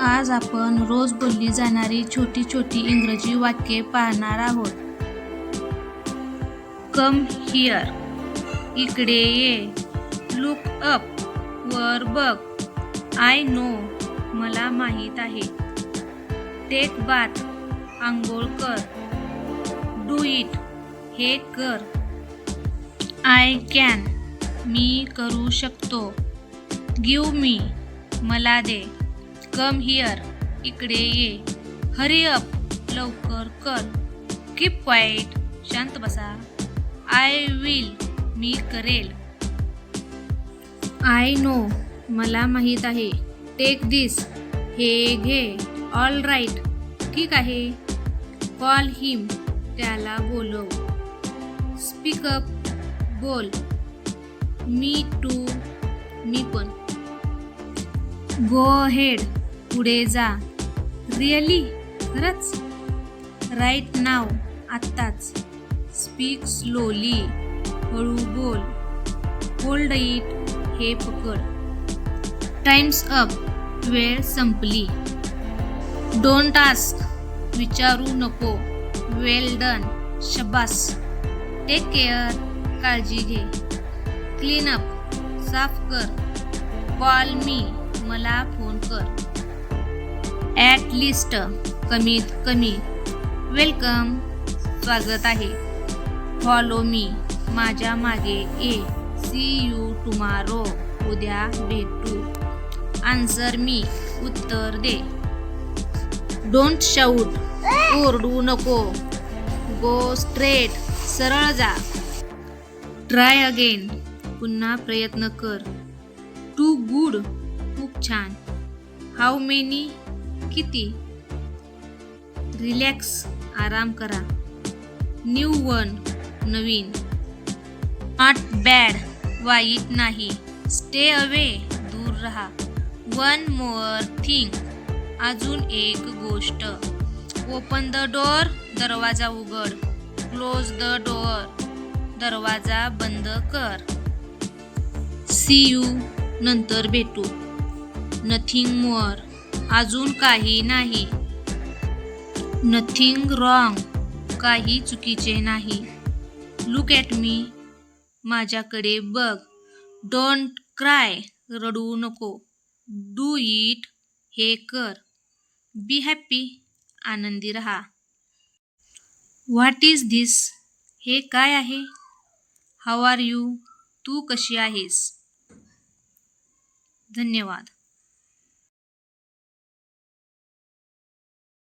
आज आपण रोज बोलली जाणारी छोटी छोटी इंग्रजी वाक्ये पाहणार आहोत. कम हिअर इकडे ये. लुक अप वर बघ. आय नो मला माहीत आहे. टेक बाथ आंघोळ कर. डू इट हे कर. आय कॅन मी करू शकतो. गिव मी मला दे. कम हिअर इकडे ये. हरी अप लवकर कर. कीप क्वाईट शांत बसा. आय विल मी करेल. आय नो मला माहीत आहे. टेक दिस हे घे. ऑल राईट ठीक आहे. कॉल हिम त्याला बोलव. स्पीक अप बोल. मी टू मी पण. गो हेड पुढे जा. रिअली खरंच? राईट नाव आत्ताच. स्पीक स्लोली हळू बोल. होल्ड इट हे पकड. टाइम्स अप वेळ संपली. डोंट आस्क विचारू नको. वेल डन शबास. टेक केअर काळजी घे. क्लीन अप साफ कर. कॉल मी मला फोन कर. ॲट लिस्ट कमीत कमी. वेलकम स्वागत आहे. फॉलो मी माझ्या मागे ए. सी यू टुमारो उद्या भेटू आन्सर मी उत्तर दे. डोंट शाऊट ओरडू नको. गो स्ट्रेट सरळ जा. ट्राय अगेन पुन्हा प्रयत्न कर. टू गुड खूप छान. हाऊ मेनी किती? रिलॅक्स आराम करा. न्यू वन नवीन. नॉट बॅड वाईट नाही. स्टे अवे दूर राहा. One more thing. अजून एक गोष्ट. ओपन द डोअर दरवाजा उघड. क्लोज द डोअर दरवाजा बंद कर. सी यू नंतर भेटू. नथिंग मोअर अजून काही नाही. नथिंग रॉंग काही चुकीचे नाही. लुक ॲट मी माझ्याकडे बघ. डोंट क्राय रडू नको. डू इट हे कर. बी हॅप्पी आनंदी रहा. व्हॉट इज धिस हे काय आहे? हाऊ आर यू तू कशी आहेस? धन्यवाद.